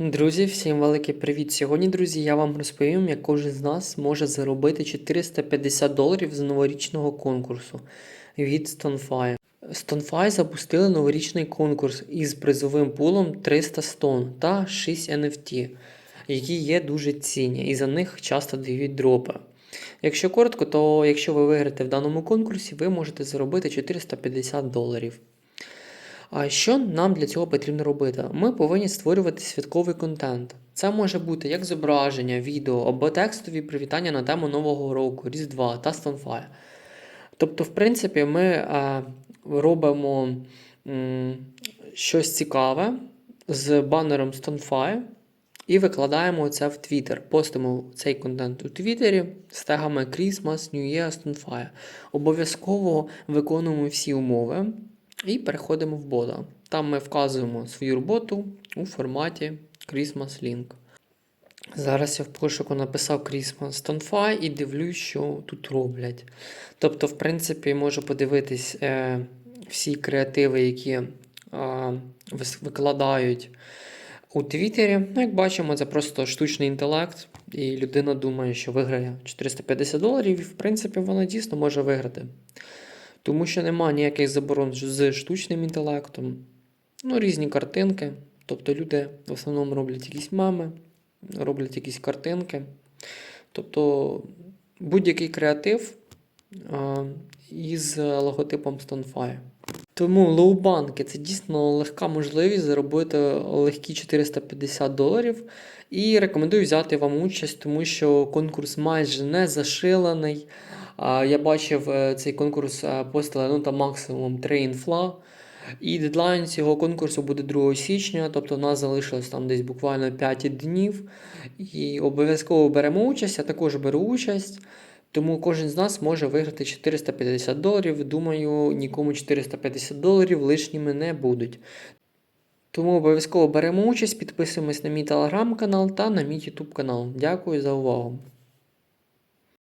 Друзі, всім великий привіт! Сьогодні, друзі, я вам розповім, як кожен з нас може заробити 450 доларів з новорічного конкурсу від StoneFi. StoneFi запустили новорічний конкурс із призовим пулом 300 стон та 6 NFT, які є дуже цінні, і за них часто дають дропи. Якщо коротко, то якщо ви виграєте в даному конкурсі, ви можете заробити 450 доларів. А що нам для цього потрібно робити? Ми повинні створювати святковий контент. Це може бути як зображення, відео або текстові привітання на тему Нового року, Різдва та Stonefire. Тобто, в принципі, ми е, робимо щось цікаве з банером Stonefire і викладаємо це в Twitter. Постимо цей контент у Твіттері з тегами Christmas, New Year, Stonefire. Обов'язково виконуємо всі умови. І переходимо в бода. Там ми вказуємо свою роботу у форматі Christmas Link. Зараз я в пошуку написав Christmas Stonefy і дивлюсь, що тут роблять. Тобто, в принципі, можу подивитись е, всі креативи, які е, викладають у Твіттері. Ну, як бачимо, це просто штучний інтелект, і людина думає, що виграє 450 доларів, і в принципі вона дійсно може виграти. Тому що немає ніяких заборон з штучним інтелектом. Ну, різні картинки. Тобто люди в основному роблять якісь меми, роблять якісь картинки. Тобто будь-який креатив а, із логотипом Stonefire. Тому лоубанки це дійсно легка можливість заробити легкі 450 доларів. І рекомендую взяти вам участь, тому що конкурс майже не зашилений. Я бачив е, цей конкурс е, постили ну, там максимум 3 інфла. І дедлайн цього конкурсу буде 2 січня, тобто в нас залишилось там десь буквально 5 днів. І обов'язково беремо участь, я також беру участь. Тому кожен з нас може виграти 450 доларів. Думаю, нікому 450 доларів лишніми не будуть. Тому обов'язково беремо участь, підписуємось на мій телеграм-канал та на мій ютуб канал. Дякую за увагу.